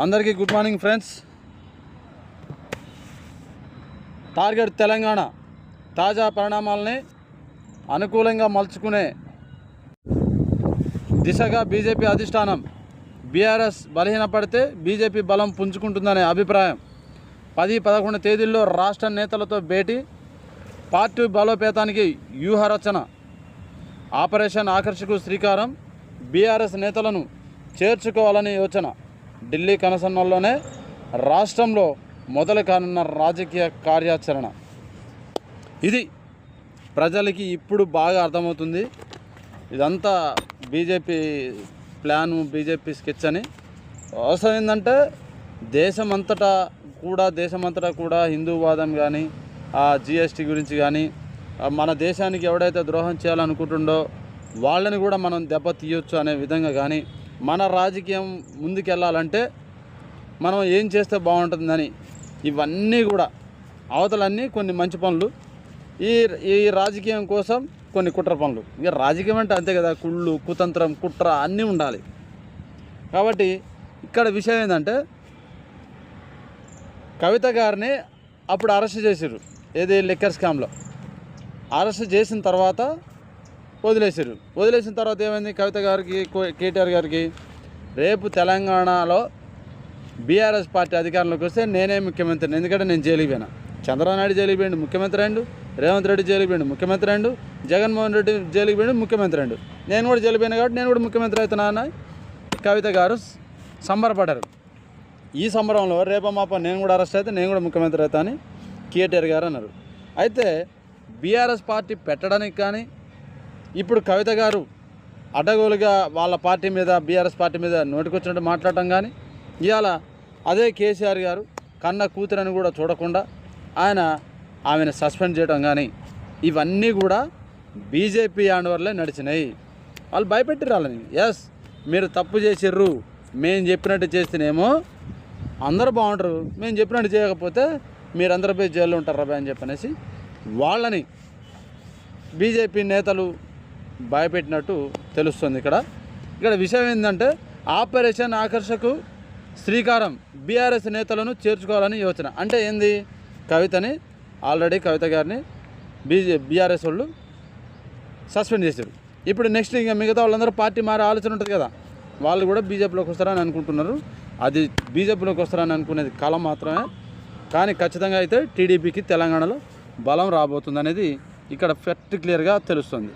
అందరికీ good morning friends. Target Telangana తాజా పరిణామాలని అనుకూలంగా మలుచుకునే దిశగా బీజేపీ అధిష్టానం బీఆర్ఎస్ బలహీనపడితే బీజేపీ బలం పుంజుకుంటుందనే అభిప్రాయం. పది పదకొండు తేదీల్లో రాష్ట్ర నేతలతో భేటీ పార్టీ బలోపేతానికి వ్యూహరచన ఆపరేషన్ ఆకర్షకు శ్రీకారం బీఆర్ఎస్ నేతలను చేర్చుకోవాలని యోచన. ఢిల్లీ కనసన్నల్లోనే రాష్ట్రంలో మొదలు కానున్న రాజకీయ కార్యాచరణ. ఇది ప్రజలకి ఇప్పుడు బాగా అర్థమవుతుంది. ఇదంతా బీజేపీ ప్లాను బీజేపీ స్కెచ్ అని. అవసరం ఏంటంటే దేశమంతటా కూడా దేశమంతటా కూడా హిందూవాదం కానీ ఆ జిఎస్టీ గురించి కానీ మన దేశానికి ఎవడైతే ద్రోహం చేయాలనుకుంటుండో వాళ్ళని కూడా మనం దెబ్బ తీయొచ్చు అనే విధంగా కానీ మన రాజకీయం ముందుకెళ్ళాలంటే మనం ఏం చేస్తే బాగుంటుందని ఇవన్నీ కూడా అవతలన్నీ కొన్ని మంచి పనులు ఈ ఈ రాజకీయం కోసం కొన్ని కుట్ర పనులు. ఇక రాజకీయం అంటే అంతే కదా కుళ్ళు కుతంత్రం కుట్ర అన్నీ ఉండాలి. కాబట్టి ఇక్కడ విషయం ఏంటంటే కవిత గారిని అప్పుడు అరెస్ట్ చేసారు ఏది లిక్కర్ స్కామ్లో. అరెస్ట్ చేసిన తర్వాత వదిలేసారు వదిలేసిన తర్వాత ఏమైంది? కవిత గారికి కేటీఆర్ గారికి రేపు తెలంగాణలో బీఆర్ఎస్ పార్టీ అధికారంలోకి వస్తే నేనే ముఖ్యమంత్రిని. ఎందుకంటే నేను జైలుకి పోయినా. చంద్రబాబు నాయుడు జైలుకి పోయిండు ముఖ్యమంత్రి రెండు రేవంత్ రెడ్డి జైలుకి పోయిండు ముఖ్యమంత్రి రెండు జగన్మోహన్ రెడ్డి జైలుకి పోయిండు ముఖ్యమంత్రి రెండు నేను కూడా జైలు పోయినా కాబట్టి నేను కూడా ముఖ్యమంత్రి అవుతున్నా అని కవిత గారు సంబరపడ్డారు. ఈ సంబరంలో రేపో మాప నేను కూడా అరెస్ట్ అయితే నేను కూడా ముఖ్యమంత్రి అవుతా అని కేటీఆర్ గారు అన్నారు. అయితే బీఆర్ఎస్ పార్టీ పెట్టడానికి కానీ ఇప్పుడు కవిత గారు అడ్డగోలుగా వాళ్ళ పార్టీ మీద బీఆర్ఎస్ పార్టీ మీద నోటికొచ్చినట్టు మాట్లాడటం కానీ ఇవాళ అదే కేసీఆర్ గారు కన్న కూతురని కూడా చూడకుండా ఆయన ఆమెను సస్పెండ్ చేయడం కానీ ఇవన్నీ కూడా బీజేపీ ఆండవర్లే నడిచినాయి. వాళ్ళు భయపెట్టిరాలని ఎస్ మీరు తప్పు చేసిర్రు మేము చెప్పినట్టు చేస్తేనేమో అందరూ బాగుంటారు మేము చెప్పినట్టు చేయకపోతే మీరందరూ పోయి జైల్లో ఉంటారు రా అని చెప్పనేసి వాళ్ళని బీజేపీ నేతలు భయపెట్టినట్టు తెలుస్తుంది ఇక్కడ. ఇక్కడ విషయం ఏంటంటే ఆపరేషన్ ఆకర్షకు శ్రీకారం బీఆర్ఎస్ నేతలను చేర్చుకోవాలని యోచన. అంటే ఏంది? కవితని ఆల్రెడీ కవిత గారిని బీజే బీఆర్ఎస్ వాళ్ళు సస్పెండ్ చేశారు. ఇప్పుడు నెక్స్ట్ ఇంకా మిగతా వాళ్ళందరూ పార్టీ మారే ఆలోచన ఉంటుంది కదా. వాళ్ళు కూడా బీజేపీలోకి వస్తారని అనుకుంటున్నారు. అది బీజేపీలోకి వస్తారని అనుకునేది కళ మాత్రమే. కానీ ఖచ్చితంగా అయితే టీడీపీకి తెలంగాణలో బలం రాబోతుంది అనేది ఇక్కడ ఫెక్ట్ క్లియర్గా తెలుస్తుంది.